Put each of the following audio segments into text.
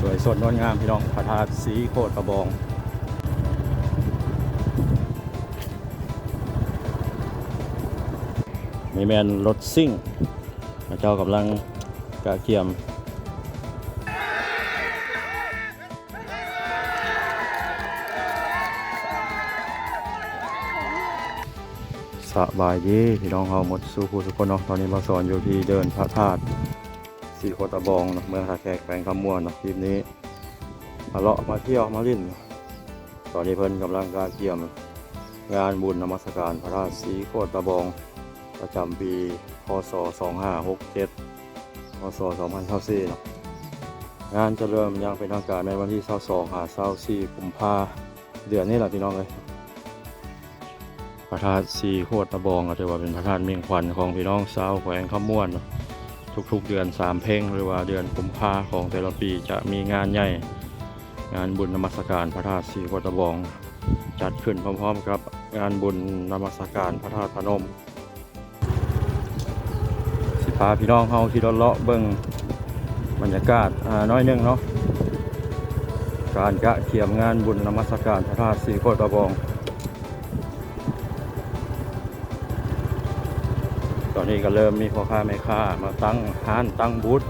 สวยสดงดงามพี่น้องพระธาตุสีโคตรกระบอง มีแมนรถซิ่งพระเจ้ากำลังกะเกียมสบายดีพี่น้องเราหมดสู้ผู้สุคนเนาะตอนนี้มาสอนอยู่ที่เดินพระธาตุ สีโคตรบองเนาะเมืองท่าแขกแขวงคำม่วนเนาะคลิปนี้ มาเลาะมาเที่ยวมาลิ้นตอนนี้เพิ่นกำลังการเกี่ยม งานบุญนมัสการพระธาตุสีโคตรบอง ประจำปีพศ 2567พศ 2024เนาะงานจะเริ่มยังเป็นทางการในวันที่22หา24กุมภาเดือนนี้แหละพี่น้องเลยพระธาตุสีโคตรตะบองก็ถือว่าเป็นพระธาตุเมียงขวัญของพี่น้องชาวแขวงขมวนเนาะ ทุกๆเดือนสามเพ่งหรือว่าเดือนกุมภาของแต่ละปีจะมีงานใหญ่ งานบุญนมัสการพระธาตุสีโคตบอง จัดขึ้นพร้อมๆกับงานบุญนมัสการพระธาตุพนม สิพาพี่น้องเฮาที่เลาะเบิ่งบรรยากาศน้อยนึงเนาะการกะเขียมงานบุญนมัสการพระธาตุสีโคตบอง ตอนนี้ก็เริ่มมีพ่อค้าแม่ค้ามาตั้งห้านตั้งบูธ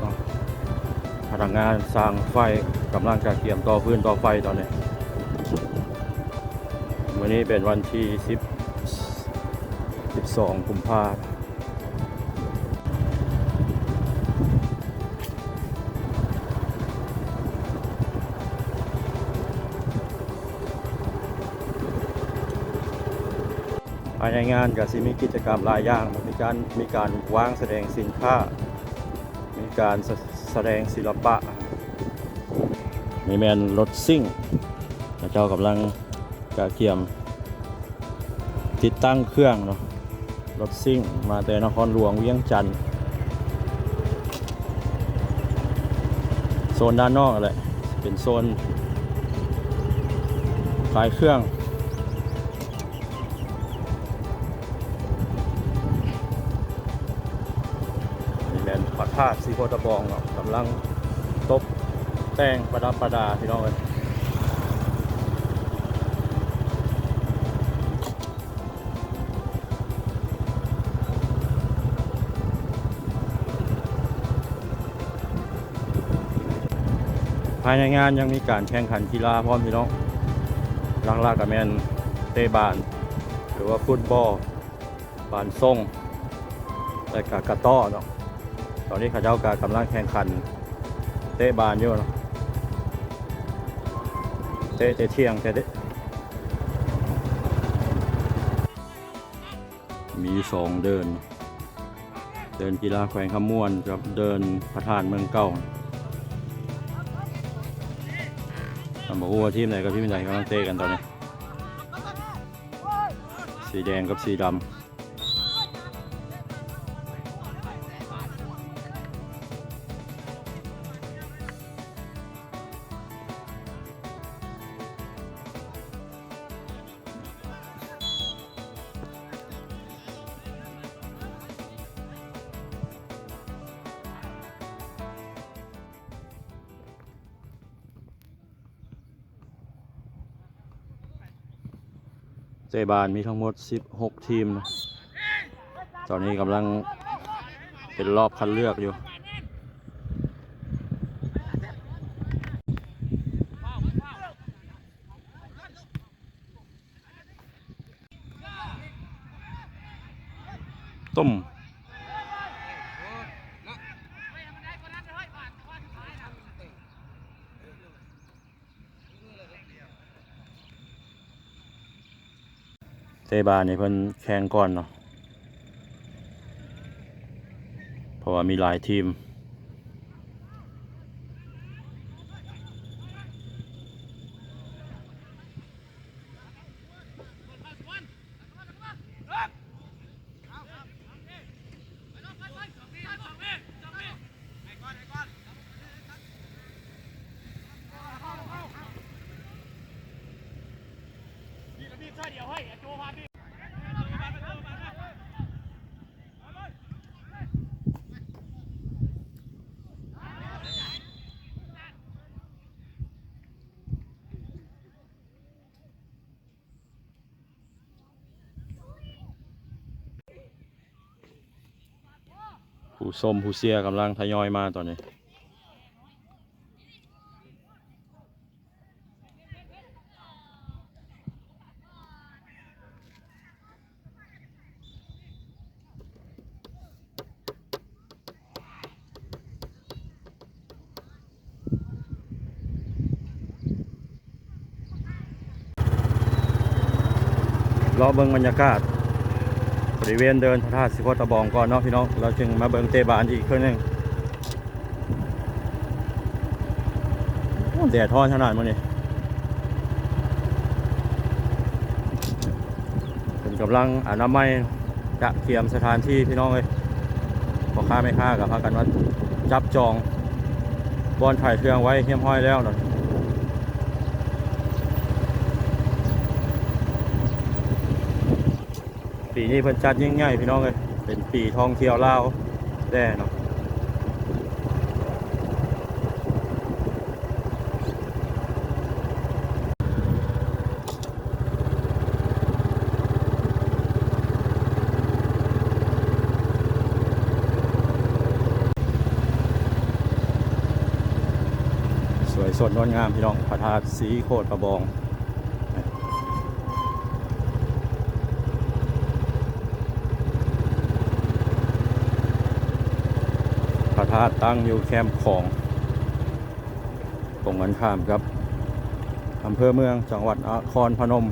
พนักงานสร้างไฟกำลังจะเตรียมต่อพื้นต่อไฟตอนนี้วันนี้เป็นวันที่10 12กุมภาพันธ์ ภายในงานก็สิมีกิจกรรมหลายอย่างมีการมีการวางแสดงสินค้า มีการแสแสดงศิลปะ มีแมนรถซิ่งเจ้ากำลังกะเกียม ติดตั้งเครื่องเนาะรถซิ่งมาแต่นครหลวงเวียงจันทร์โซนด้านนอกอะไรเป็นโซนขายเครื่องาตุสีโพธิ์ตะบองเนาะกำลังตบแต่งประดับประดาพี่น้องเลยภายในงานยังมีการแข่งขันกีฬาพร้อมพี่น้องลังลากกับแมนเตะบาน หรือว่าฟุตบอลบานส่งและกากระต้อเนาะ ตอนนี้ขาเจ้ากากำลังแข่งขัน เตะบานอยู่เนาะเตะแต่เที่ยงแต่เดะมีสองเดิน เดินกีฬาแขวงขมวนกับเดินพระธาตุเมืองเก่าทำบอกว่าทีมไหนกับทีมไหนกำลังเตะกันตอนนี้ สีแดงกับสีดำ เตะบานมีทั้งหมด 16 ทีมนะตอนนี้กำลังเป็นรอบคัดเลือกอยู่ต้ม เตบานี่เพิ่นแข่งก่อนเนาะเพราะว่ามีหลายทีม ผู้มผู้เชียกำลังทยอยมาตอนนี้รอเบิ่งบรรยากาศ บริเวณเดินพระธาตุสิโคตะบองก่อนเนาะพี่น้องเราจึงมาเบิ่งเตบานอีกครั้งหนึงแดดทอนขนาดมันนี่เป็นกำลังอนามัยจะเทียมสถานที่พี่น้องเลยพอค้าไม่ค้ากับพากันว่าจับจองบอนถ่ายเครื่องไว้เฮียมห้อยแล้วเนาะ ปีนี้เพิ่นจัดยิ่งใหญ่พี่น้องเลยเป็นปีท่องเที่ยวลาวแด่เนาะสวยสดงดงามพี่น้องพระธาตุสีโคตรกระบองาตั้งอยู่แคมป์ของตรงกันข้ามครับอำเภอเมืองจังหวัดนครพนม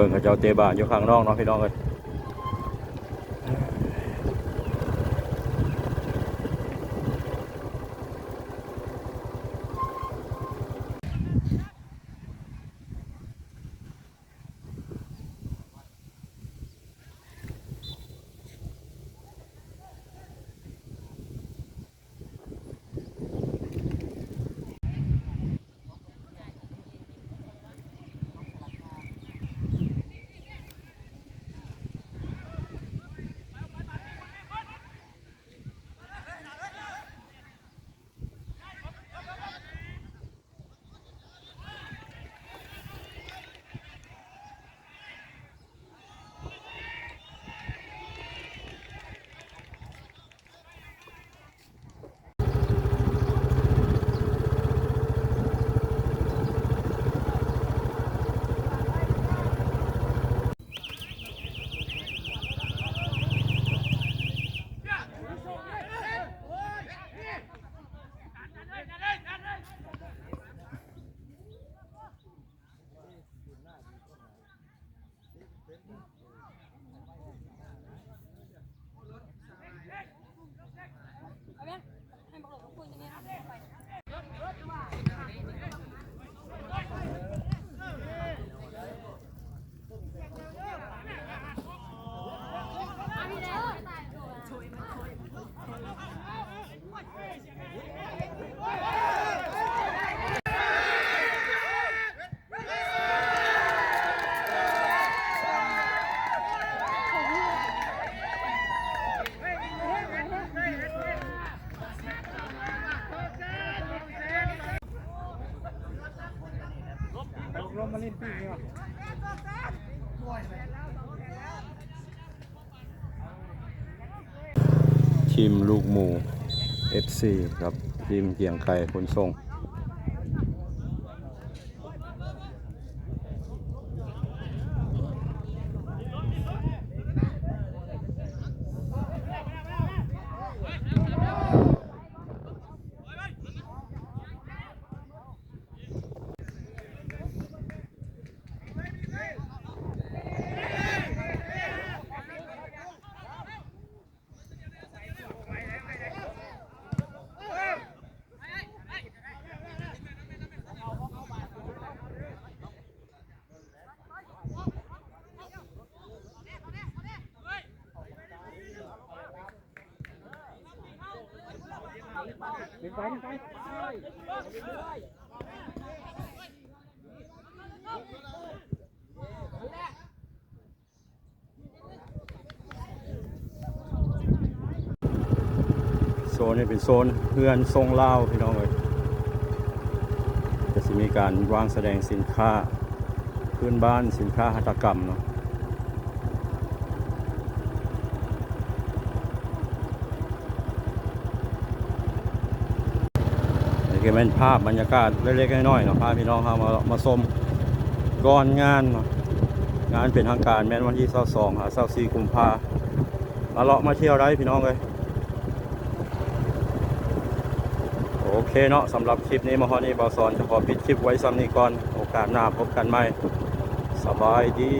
บิ่งเขาเจ้าเตะบานอยู่ข้างนอกเนาะพี่น้องเอ้ย ทีมลูกหมู FC ครับทีมเกียงไก่ขนส่ง โซนนี้เป็นโซนเพื่อนทรงเล่าพี่น้องเลยจะมีการวางแสดงสินค้าพื้นบ้านสินค้าหัตถกรรมเนาะ ก็เป็นภาพบรรยากาศเล็กๆน้อยๆเนาะพาพี่น้องเขามามาชมก่อนงานเนาะงานเป็นทางการแม้นวันที่22หา24กุมภามาเลาะมาเที่ยวได้พี่น้องเลยโอเคเนาะสำหรับคลิปนี้มาฮอนี่บอสอนจะขอปิดคลิปไว้ซ้ำนี้ก่อน โอกาสหน้าพบกันใหม่ สบายดี